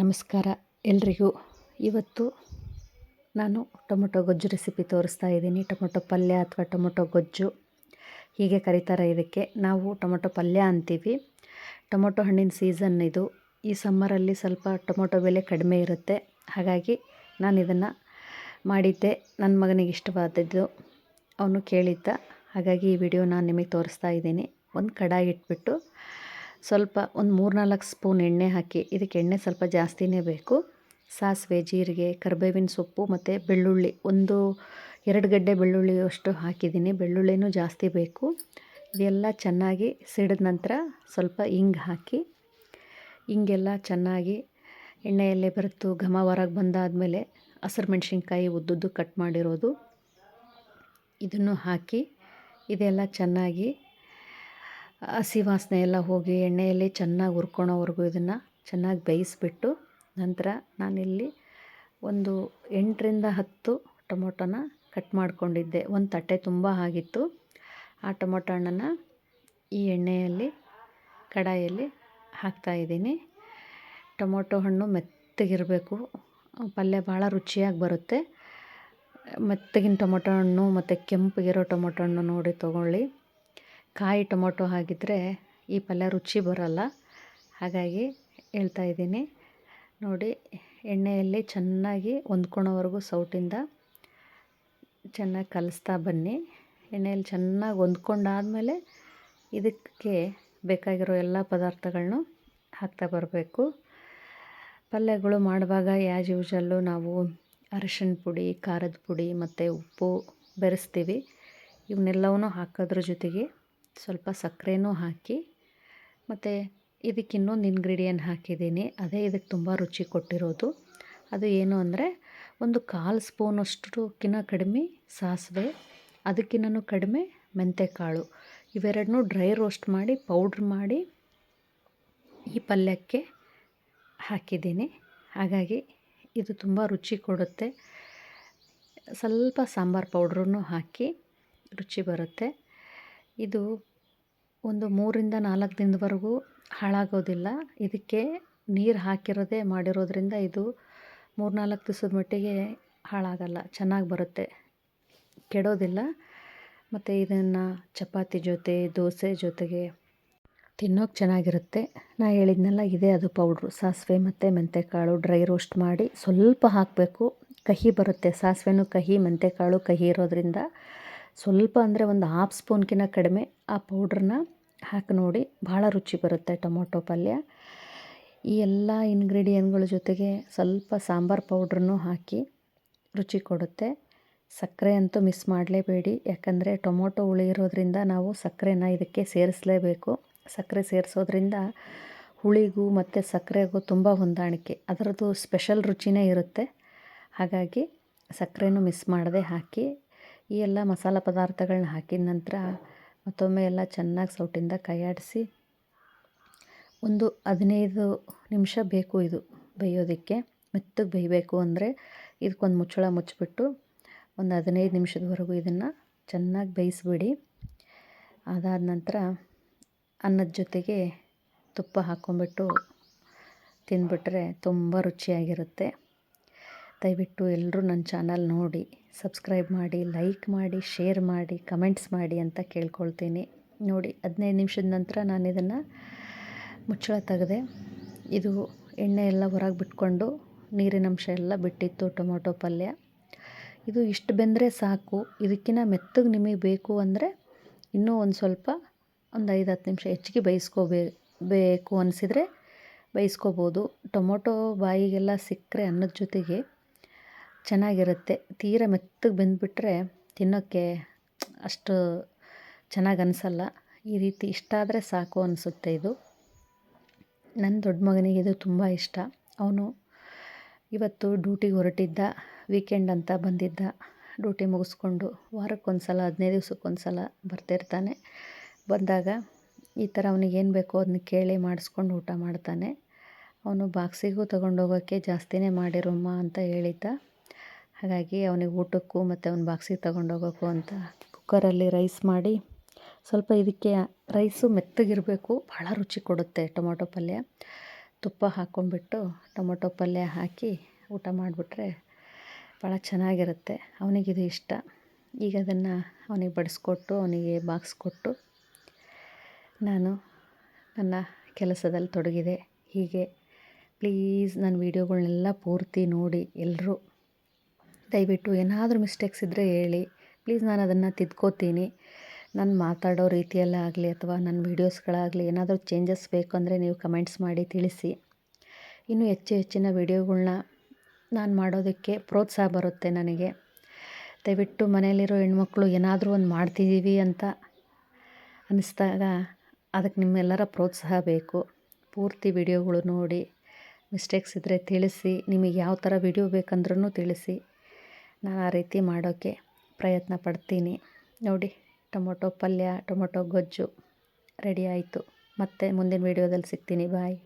ನಮಸ್ಕಾರ ಎಲ್ರಿಗೂ. ಇವತ್ತು ನಾನು ಟೊಮೊಟೊ ಗೊಜ್ಜು ರೆಸಿಪಿ ತೋರಿಸ್ತಾ ಇದ್ದೀನಿ. ಟೊಮೊಟೊ ಪಲ್ಯ ಅಥವಾ ಟೊಮೊಟೊ ಗೊಜ್ಜು. ಹೀಗೆ ಕರೀತಾರೆ ಇದಕ್ಕೆ. ನಾವು ಟೊಮೊಟೊ ಪಲ್ಯ ಅಂತೀವಿ. ಟೊಮೊಟೊ ಹಣ್ಣಿನ ಸೀಸನ್ ಇದು. ಈ ಸಮ್ಮರಲ್ಲಿ ಸ್ವಲ್ಪ ಟೊಮೊಟೊ ಬೆಲೆ ಕಡಿಮೆ ಇರುತ್ತೆ. ಹಾಗಾಗಿ ನಾನು ಇದನ್ನು ಮಾಡಿದ್ದೆ. ನನ್ನ ಮಗನಿಗೆ ಇಷ್ಟವಾದದ್ದು ಅವನು ಕೇಳಿದ್ದ. ಹಾಗಾಗಿ ಈ ವಿಡಿಯೋ ನಾನು ನಿಮಗೆ ತೋರಿಸ್ತಾ ಇದ್ದೀನಿ. ಒಂದು ಕಡಾಯಿ ಇಟ್ಬಿಟ್ಟು ಸ್ವಲ್ಪ ಒಂದು ಮೂರು ನಾಲ್ಕು ಸ್ಪೂನ್ ಎಣ್ಣೆ ಹಾಕಿ, ಇದಕ್ಕೆ ಎಣ್ಣೆ ಸ್ವಲ್ಪ ಜಾಸ್ತಿನೇ ಬೇಕು. ಸಾಸಿವೆ, ಜೀರಿಗೆ, ಕರಿಬೇವಿನ ಸೊಪ್ಪು ಮತ್ತು ಬೆಳ್ಳುಳ್ಳಿ, ಒಂದು ಎರಡು ಗಡ್ಡೆ ಬೆಳ್ಳುಳ್ಳಿ ಅಷ್ಟು ಹಾಕಿದ್ದೀನಿ. ಬೆಳ್ಳುಳ್ಳಿನೂ ಜಾಸ್ತಿ ಬೇಕು. ಇದೆಲ್ಲ ಚೆನ್ನಾಗಿ ಸಿಡಿದ ನಂತರ ಸ್ವಲ್ಪ ಹಿಂಗೆ ಹಾಕಿ ಹಿಂಗೆಲ್ಲ ಚೆನ್ನಾಗಿ ಎಣ್ಣೆಯಲ್ಲೇ ಬರುತ್ತು ಘಮ ಹೊರಗೆ ಬಂದಾದಮೇಲೆ ಹಸಿರು ಮೆಣಸಿನ್ಕಾಯಿ ಉದ್ದುದ್ದು ಕಟ್ ಮಾಡಿರೋದು. ಇದನ್ನು ಹಾಕಿ, ಇದೆಲ್ಲ ಚೆನ್ನಾಗಿ ಹಸಿ ವಾಸನೆ ಎಲ್ಲ ಹೋಗಿ ಎಣ್ಣೆಯಲ್ಲಿ ಚೆನ್ನಾಗಿ ಹುರ್ಕೊಳೋವರೆಗೂ ಇದನ್ನು ಚೆನ್ನಾಗಿ ಬೇಯಿಸ್ಬಿಟ್ಟು ನಂತರ ನಾನಿಲ್ಲಿ ಒಂದು ಎಂಟರಿಂದ ಹತ್ತು ಟೊಮೊಟೊನ ಕಟ್ ಮಾಡಿಕೊಂಡಿದ್ದೆ. ಒಂದು ತಟ್ಟೆ ತುಂಬ ಆಗಿತ್ತು. ಆ ಟೊಮೊಟೊ ಹಣ್ಣನ್ನು ಈ ಎಣ್ಣೆಯಲ್ಲಿ, ಕಡಾಯಲ್ಲಿ ಹಾಕ್ತಾಯಿದ್ದೀನಿ ಟೊಮೊಟೊ ಹಣ್ಣು ಮೆತ್ತಗಿರಬೇಕು. ಪಲ್ಯ ಭಾಳ ರುಚಿಯಾಗಿ ಬರುತ್ತೆ. ಮೆತ್ತಗಿನ ಟೊಮೊಟೊ ಹಣ್ಣು ಮತ್ತು ಕೆಂಪಗಿರೋ ಟೊಮೊಟೊ ಹಣ್ಣು ನೋಡಿ ತೊಗೊಳ್ಳಿ. ಕಾಯಿ ಟೊಮೊಟೊ ಹಾಕಿದರೆ ಈ ಪಲ್ಯ ರುಚಿ ಬರೋಲ್ಲ. ಹಾಗಾಗಿ ಹೇಳ್ತಾ ಇದ್ದೀನಿ. ನೋಡಿ, ಎಣ್ಣೆಯಲ್ಲಿ ಚೆನ್ನಾಗಿ ಹೊಂದ್ಕೊಳೋವರೆಗೂ ಸೌಟಿಂದ ಚೆನ್ನಾಗಿ ಕಲಿಸ್ತಾ ಬನ್ನಿ. ಎಣ್ಣೆಯಲ್ಲಿ ಚೆನ್ನಾಗಿ ಹೊಂದ್ಕೊಂಡಾದಮೇಲೆ ಇದಕ್ಕೆ ಬೇಕಾಗಿರೋ ಎಲ್ಲ ಪದಾರ್ಥಗಳನ್ನೂ ಹಾಕ್ತಾ ಬರಬೇಕು. ಪಲ್ಯಗಳು ಮಾಡುವಾಗ ಆ್ಯಸ್ ಯೂಶಲ್ಲು ನಾವು ಅರಿಶಿಣ ಪುಡಿ, ಖಾರದ ಪುಡಿ ಮತ್ತು ಉಪ್ಪು ಬೆರೆಸ್ತೀವಿ. ಇವನ್ನೆಲ್ಲವನ್ನೂ ಹಾಕೋದ್ರ ಜೊತೆಗೆ ಸ್ವಲ್ಪ ಸಕ್ಕರೆನೂ ಹಾಕಿ, ಮತ್ತು ಇದಕ್ಕೆ ಇನ್ನೊಂದು ಇಂಗ್ರೀಡಿಯೆಂಟ್ ಹಾಕಿದ್ದೀನಿ. ಅದೇ ಇದಕ್ಕೆ ತುಂಬ ರುಚಿ ಕೊಟ್ಟಿರೋದು. ಅದು ಏನು ಅಂದರೆ, ಒಂದು ಕಾಲು ಸ್ಪೂನಷ್ಟುಕ್ಕಿಂತ ಕಡಿಮೆ ಸಾಸಿವೆ, ಅದಕ್ಕಿನ್ನೂ ಕಡಿಮೆ ಮೆಂತ್ಯಕಾಳು ಇವೆರಡನ್ನೂ ಡ್ರೈ ರೋಸ್ಟ್ ಮಾಡಿ, ಪೌಡ್ರ್ ಮಾಡಿ ಈ ಪಲ್ಯಕ್ಕೆ ಹಾಕಿದ್ದೀನಿ. ಹಾಗಾಗಿ ಇದು ತುಂಬ ರುಚಿ ಕೊಡುತ್ತೆ. ಸ್ವಲ್ಪ ಸಾಂಬಾರು ಪೌಡ್ರೂ ಹಾಕಿ ರುಚಿ ಬರುತ್ತೆ. ಇದು ಒಂದು ಮೂರಿಂದ ನಾಲ್ಕು ದಿನದವರೆಗೂ ಹಾಳಾಗೋದಿಲ್ಲ. ಇದಕ್ಕೆ ನೀರು ಹಾಕಿರೋದೇ ಮಾಡಿರೋದ್ರಿಂದ ಇದು ಮೂರು ನಾಲ್ಕು ದಿವಸದ ಮಟ್ಟಿಗೆ ಹಾಳಾಗಲ್ಲ, ಚೆನ್ನಾಗಿ ಬರುತ್ತೆ. ಕೆಡೋದಿಲ್ಲ. ಮತ್ತು ಇದನ್ನು ಚಪಾತಿ ಜೊತೆ, ದೋಸೆ ಜೊತೆಗೆ ತಿನ್ನೋಕೆ ಚೆನ್ನಾಗಿರುತ್ತೆ. ನಾ ಹೇಳಿದ್ನಲ್ಲ, ಇದೇ ಅದು ಪೌಡ್ರು. ಸಾಸಿವೆ ಮತ್ತು ಮೆಂತ್ಯಕಾಳು ಡ್ರೈ ರೋಸ್ಟ್ ಮಾಡಿ ಸ್ವಲ್ಪ ಹಾಕಬೇಕು. ಕಹಿ ಬರುತ್ತೆ. ಸಾಸಿವೆನೂ ಕಹಿ ಮೆಂತ್ಯಕಾಳು ಕಹಿ ಇರೋದ್ರಿಂದ ಸ್ವಲ್ಪ ಅಂದರೆ ಒಂದು ಹಾಫ್ ಸ್ಪೂನ್ಕಿನ್ನ ಕಡಿಮೆ ಆ ಪೌಡ್ರನ್ನ ಹಾಕಿ ನೋಡಿ ಭಾಳ ರುಚಿ ಬರುತ್ತೆ ಟೊಮೊಟೊ ಪಲ್ಯ. ಈ ಎಲ್ಲ ಇಂಗ್ರೀಡಿಯೆಂಟ್ಗಳ ಜೊತೆಗೆ ಸ್ವಲ್ಪ ಸಾಂಬಾರು ಪೌಡ್ರನ್ನು ಹಾಕಿ ರುಚಿ ಕೊಡುತ್ತೆ. ಸಕ್ಕರೆ ಅಂತೂ ಮಿಸ್ ಮಾಡಲೇಬೇಡಿ, ಯಾಕಂದರೆ ಟೊಮೊಟೊ ಹುಳಿ ಇರೋದ್ರಿಂದ ನಾವು ಸಕ್ಕರೆನ ಇದಕ್ಕೆ ಸೇರಿಸಲೇಬೇಕು. ಸಕ್ಕರೆ ಸೇರಿಸೋದ್ರಿಂದ ಹುಳಿಗೂ ಮತ್ತು ಸಕ್ಕರೆಗೂ ತುಂಬ ಹೊಂದಾಣಿಕೆ. ಅದರದ್ದು ಸ್ಪೆಷಲ್ ರುಚಿನೇ ಇರುತ್ತೆ. ಹಾಗಾಗಿ ಸಕ್ಕರೆನೂ ಮಿಸ್ ಮಾಡದೆ ಹಾಕಿ, ಈ ಎಲ್ಲ ಮಸಾಲೆ ಪದಾರ್ಥಗಳನ್ನ ಹಾಕಿದ ನಂತರ ಮತ್ತೊಮ್ಮೆ ಎಲ್ಲ ಚೆನ್ನಾಗಿ ಸೌಟಿಂದ ಕೈಯಾಡಿಸಿ ಒಂದು ಹದಿನೈದು ನಿಮಿಷ ಬೇಕು ಇದು ಬೇಯೋದಕ್ಕೆ. ಮೆತ್ತಗೆ ಬೇಯಬೇಕು ಅಂದರೆ ಇದಕ್ಕೊಂದು ಮುಚ್ಚಳ ಮುಚ್ಚಿಬಿಟ್ಟು ಒಂದು ಹದಿನೈದು ನಿಮಿಷದವರೆಗೂ ಇದನ್ನು ಚೆನ್ನಾಗಿ ಬೇಯಿಸ್ಬಿಡಿ. ಅದಾದ ನಂತರ ಅನ್ನದ ಜೊತೆಗೆ ತುಪ್ಪ ಹಾಕ್ಕೊಂಬಿಟ್ಟು ತಿಂದುಬಿಟ್ರೆ ತುಂಬ ರುಚಿಯಾಗಿರುತ್ತೆ. ದಯವಿಟ್ಟು ಎಲ್ಲರೂ ನನ್ನ ಚಾನಲ್ ನೋಡಿ, ಸಬ್ಸ್ಕ್ರೈಬ್ ಮಾಡಿ, ಲೈಕ್ ಮಾಡಿ, ಶೇರ್ ಮಾಡಿ, ಕಮೆಂಟ್ಸ್ ಮಾಡಿ ಅಂತ ಕೇಳ್ಕೊಳ್ತೀನಿ. ನೋಡಿ, ಹದಿನೈದು ನಿಮಿಷದ ನಂತರ ನಾನು ಇದನ್ನು ಮುಚ್ಚಳ ತೆಗೆದೆ, ಇದು ಎಣ್ಣೆ ಎಲ್ಲ ಹೊರಗೆ ಬಿಟ್ಕೊಂಡು ನೀರಿನಂಶ ಎಲ್ಲ ಬಿಟ್ಟಿತ್ತು ಟೊಮೊಟೊ ಪಲ್ಯ. ಇದು ಇಷ್ಟು ಬೆಂದರೆ ಸಾಕು ಇದಕ್ಕಿಂತ ಮೆತ್ತಗೆ ನಿಮಗೆ ಬೇಕು ಅಂದರೆ ಇನ್ನೂ ಒಂದು ಸ್ವಲ್ಪ, ಒಂದು ಐದು ಹತ್ತು ನಿಮಿಷ ಹೆಚ್ಚಿಗೆ ಬೇಯಿಸ್ಕೋಬೇ ಬೇಕು ಅನಿಸಿದರೆ ಬೇಯಿಸ್ಕೋಬೋದು. ಟೊಮೊಟೊ ಬಾಯಿಗೆಲ್ಲ ಸಿಕ್ಕರೆ ಅನ್ನದ ಜೊತೆಗೆ ಚೆನ್ನಾಗಿರುತ್ತೆ. ತೀರ ಮೆತ್ತಗೆ ಬೆಂದುಬಿಟ್ರೆ ತಿನ್ನೋಕ್ಕೆ ಅಷ್ಟು ಚೆನ್ನಾಗಿ ಅನಿಸಲ್ಲ. ಈ ರೀತಿ ಇಷ್ಟ ಆದರೆ ಸಾಕು ಅನಿಸುತ್ತೆ ಇದು. ನನ್ನ ದೊಡ್ಡ ಮಗನಿಗೆ ಇದು ತುಂಬ ಇಷ್ಟ. ಅವನು ಇವತ್ತು ಡ್ಯೂಟಿಗೆ ಹೊರಟಿದ್ದ, ವೀಕೆಂಡ್ ಅಂತ ಬಂದಿದ್ದ. ಡ್ಯೂಟಿ ಮುಗಿಸ್ಕೊಂಡು ವಾರಕ್ಕೊಂದು ಸಲ ಹದಿನೈದು ದಿವ್ಸಕ್ಕೊಂದು ಸಲ ಬರ್ತಿರ್ತಾನೆ ಬಂದಾಗ ಈ ಥರ ಅವನಿಗೇನು ಬೇಕೋ ಅದನ್ನ ಕೇಳಿ ಮಾಡಿಸ್ಕೊಂಡು ಊಟ ಮಾಡ್ತಾನೆ. ಅವನು ಬಾಕ್ಸಿಗೂ ತೊಗೊಂಡೋಗೋಕ್ಕೆ ಜಾಸ್ತಿನೇ ಮಾಡಿರಮ್ಮ ಅಂತ ಹೇಳಿದ್ದ. ಹಾಗಾಗಿ ಅವ್ನಿಗೆ ಊಟಕ್ಕೂ ಮತ್ತು ಅವ್ನ ಬಾಕ್ಸಿಗೆ ತಗೊಂಡೋಗೋಕ್ಕೂ ಅಂತ ಕುಕ್ಕರಲ್ಲಿ ರೈಸ್ ಮಾಡಿ, ಸ್ವಲ್ಪ ಇದಕ್ಕೆ ರೈಸು ಮೆತ್ತಗಿರಬೇಕು ಭಾಳ ರುಚಿ ಕೊಡುತ್ತೆ ಟೊಮೊಟೊ ಪಲ್ಯ. ತುಪ್ಪ ಹಾಕ್ಕೊಂಡ್ಬಿಟ್ಟು ಟೊಮೊಟೊ ಪಲ್ಯ ಹಾಕಿ ಊಟ ಮಾಡಿಬಿಟ್ರೆ ಭಾಳ ಚೆನ್ನಾಗಿರುತ್ತೆ ಅವನಿಗಿದು ಇಷ್ಟ. ಈಗ ಅದನ್ನು ಅವನಿಗೆ ಬಡಿಸ್ಕೊಟ್ಟು, ಅವನಿಗೆ ಬಾಕ್ಸ್ ಕೊಟ್ಟು ನಾನು ನನ್ನ ಕೆಲಸದಲ್ಲಿ ತೊಡಗಿದೆ. ಹೀಗೆ ಪ್ಲೀಸ್ ನನ್ನ ವೀಡಿಯೋಗಳನ್ನೆಲ್ಲ ಪೂರ್ತಿ ನೋಡಿ ಎಲ್ಲರೂ ದಯವಿಟ್ಟು ಏನಾದರೂ ಮಿಸ್ಟೇಕ್ಸ್ ಇದ್ದರೆ ಹೇಳಿ. ಪ್ಲೀಸ್ ನಾನು ಅದನ್ನು ತಿದ್ಕೋತೀನಿ. ನಾನು ಮಾತಾಡೋ ರೀತಿಯಲ್ಲೇ ಆಗಲಿ ಅಥವಾ ನನ್ನ ವೀಡಿಯೋಸ್ಗಳಾಗಲಿ ಏನಾದರೂ ಚೇಂಜಸ್ ಬೇಕು ಅಂದರೆ ನೀವು ಕಮೆಂಟ್ಸ್ ಮಾಡಿ ತಿಳಿಸಿ. ಇನ್ನೂ ಹೆಚ್ಚು ಹೆಚ್ಚಿನ ವೀಡಿಯೋಗಳ್ನ ನಾನು ಮಾಡೋದಕ್ಕೆ ಪ್ರೋತ್ಸಾಹ ಬರುತ್ತೆ ನನಗೆ. ದಯವಿಟ್ಟು ಮನೆಯಲ್ಲಿರೋ ಹೆಣ್ಮಕ್ಳು ಏನಾದರೂ ಒಂದು ಮಾಡ್ತಿದ್ದೀವಿ ಅಂತ ಅನ್ನಿಸ್ದಾಗ ಅದಕ್ಕೆ ನಿಮ್ಮೆಲ್ಲರ ಪ್ರೋತ್ಸಾಹ ಬೇಕು. ಪೂರ್ತಿ ವಿಡಿಯೋಗಳು ನೋಡಿ ಮಿಸ್ಟೇಕ್ಸ್ ಇದ್ದರೆ ತಿಳಿಸಿ, ನಿಮಗೆ ಯಾವ ಥರ ವಿಡಿಯೋ ಬೇಕಂದ್ರೂ ತಿಳಿಸಿ. ನಾನು ಆ ರೀತಿ ಮಾಡೋಕ್ಕೆ ಪ್ರಯತ್ನ ಪಡ್ತೀನಿ. ನೋಡಿ, ಟೊಮೊಟೊ ಪಲ್ಯ, ಟೊಮೊಟೊ ಗೊಜ್ಜು ರೆಡಿ ಆಯಿತು. ಮತ್ತೆ ಮುಂದಿನ ವೀಡಿಯೋದಲ್ಲಿ ಸಿಗ್ತೀನಿ. ಬಾಯ್.